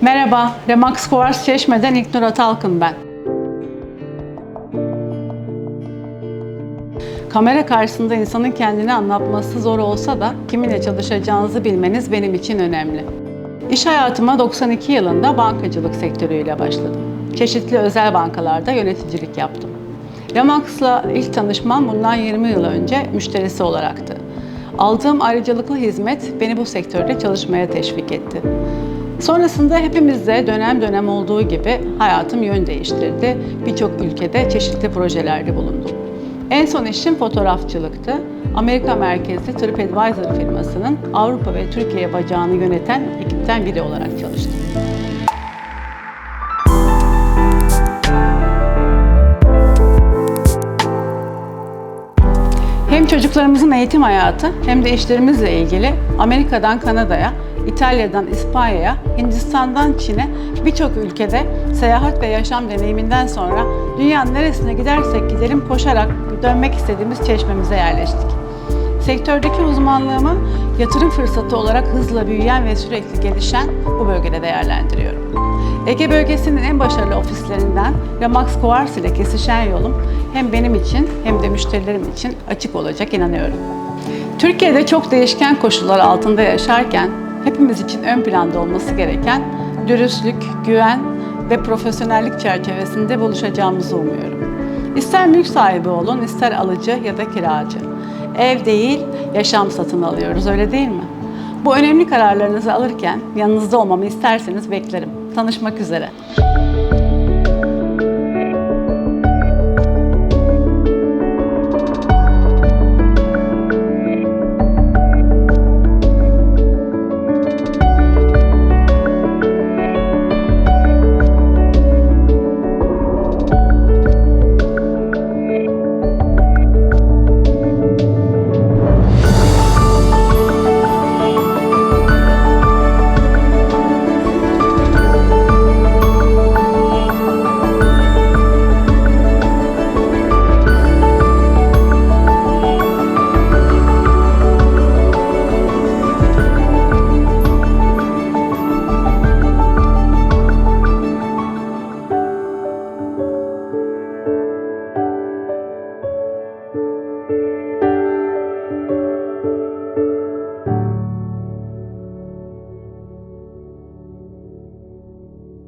Merhaba, Remax Kovars Çeşme'den İlknur Atalkın ben. Kamera karşısında insanın kendini anlatması zor olsa da kiminle çalışacağınızı bilmeniz benim için önemli. İş hayatıma 92 yılında bankacılık sektörüyle başladım. Çeşitli özel bankalarda yöneticilik yaptım. Remax'la ilk tanışmam bundan 20 yıl önce müşterisi olaraktı. Aldığım ayrıcalıklı hizmet beni bu sektörde çalışmaya teşvik etti. Sonrasında hepimizde dönem dönem olduğu gibi hayatım yön değiştirdi. Birçok ülkede çeşitli projelerde bulundum. En son işim fotoğrafçılıktı. Amerika merkezli TripAdvisor firmasının Avrupa ve Türkiye bacağını yöneten ekipten biri olarak çalıştım. Hem çocuklarımızın eğitim hayatı hem de işlerimizle ilgili Amerika'dan Kanada'ya, İtalya'dan İspanya'ya, Hindistan'dan Çin'e birçok ülkede seyahat ve yaşam deneyiminden sonra dünyanın neresine gidersek gidelim koşarak dönmek istediğimiz çeşmemize yerleştik. Sektördeki uzmanlığımı yatırım fırsatı olarak hızla büyüyen ve sürekli gelişen bu bölgede değerlendiriyorum. Ege bölgesinin en başarılı ofislerinden Remax Kovars ile kesişen yolum hem benim için hem de müşterilerim için açık olacak inanıyorum. Türkiye'de çok değişken koşullar altında yaşarken hepimiz için ön planda olması gereken dürüstlük, güven ve profesyonellik çerçevesinde buluşacağımızı umuyorum. İster mülk sahibi olun, ister alıcı ya da kiracı. Ev değil, yaşam satın alıyoruz öyle değil mi? Bu önemli kararlarınızı alırken yanınızda olmamı isterseniz beklerim. Tanışmak üzere.